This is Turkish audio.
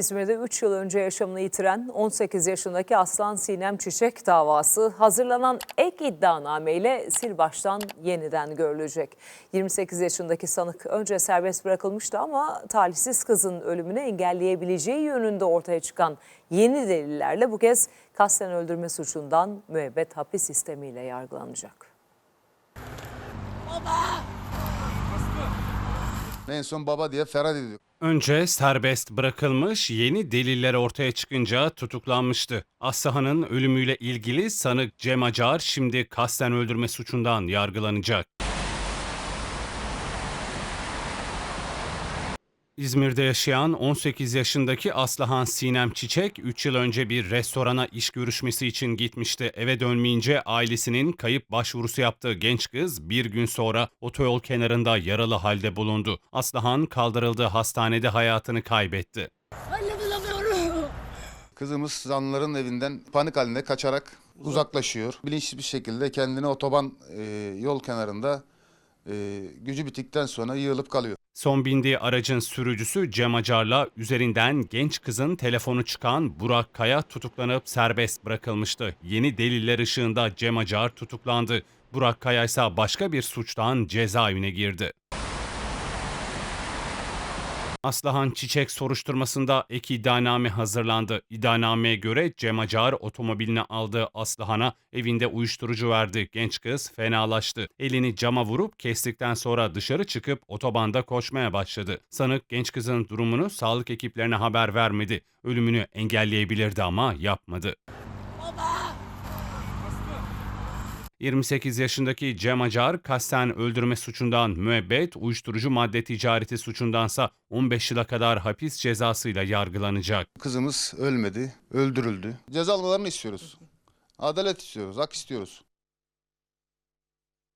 İzmir'de 3 yıl önce yaşamını yitiren 18 yaşındaki Aslan Sinem Çiçek davası hazırlanan ek iddianameyle sil baştan yeniden görülecek. 28 yaşındaki sanık önce serbest bırakılmıştı ama talihsiz kızın ölümünü engelleyebileceği yönünde ortaya çıkan yeni delillerle bu kez kasten öldürme suçundan müebbet hapis sistemiyle yargılanacak. En son baba diye Ferhat ediyor. Önce serbest bırakılmış, yeni deliller ortaya çıkınca tutuklanmıştı. Aslıhan'ın ölümüyle ilgili sanık Cem Acar şimdi kasten öldürme suçundan yargılanacak. İzmir'de yaşayan 18 yaşındaki Aslıhan Sinem Çiçek 3 yıl önce bir restorana iş görüşmesi için gitmişti. Eve dönmeyince ailesinin kayıp başvurusu yaptığı genç kız bir gün sonra otoyol kenarında yaralı halde bulundu. Aslıhan kaldırıldığı hastanede hayatını kaybetti. Anne bulamıyorum. Kızımız zanlıların evinden panik halinde kaçarak uzaklaşıyor. Bilinçli bir şekilde kendini otoban e, yol kenarında e, gücü bittikten sonra yığılıp kalıyor. Son bindiği aracın sürücüsü Cem Acar'la üzerinden genç kızın telefonu çıkan Burak Kaya tutuklanıp serbest bırakılmıştı. Yeni deliller ışığında Cem Acar tutuklandı. Burak Kaya ise başka bir suçtan cezaevine girdi. Aslıhan Çiçek soruşturmasında ek iddianame hazırlandı. İddianameye göre Cem Acar otomobiline aldığı Aslıhan'a evinde uyuşturucu verdi. Genç kız fenalaştı. Elini cama vurup kestikten sonra dışarı çıkıp otobanda koşmaya başladı. Sanık genç kızın durumunu sağlık ekiplerine haber vermedi. Ölümünü engelleyebilirdi ama yapmadı. 28 yaşındaki Cem Acar kasten öldürme suçundan müebbet, uyuşturucu madde ticareti suçundansa 15 yıla kadar hapis cezasıyla yargılanacak. Kızımız ölmedi, öldürüldü. Ceza almalarını istiyoruz. Adalet istiyoruz, hak istiyoruz.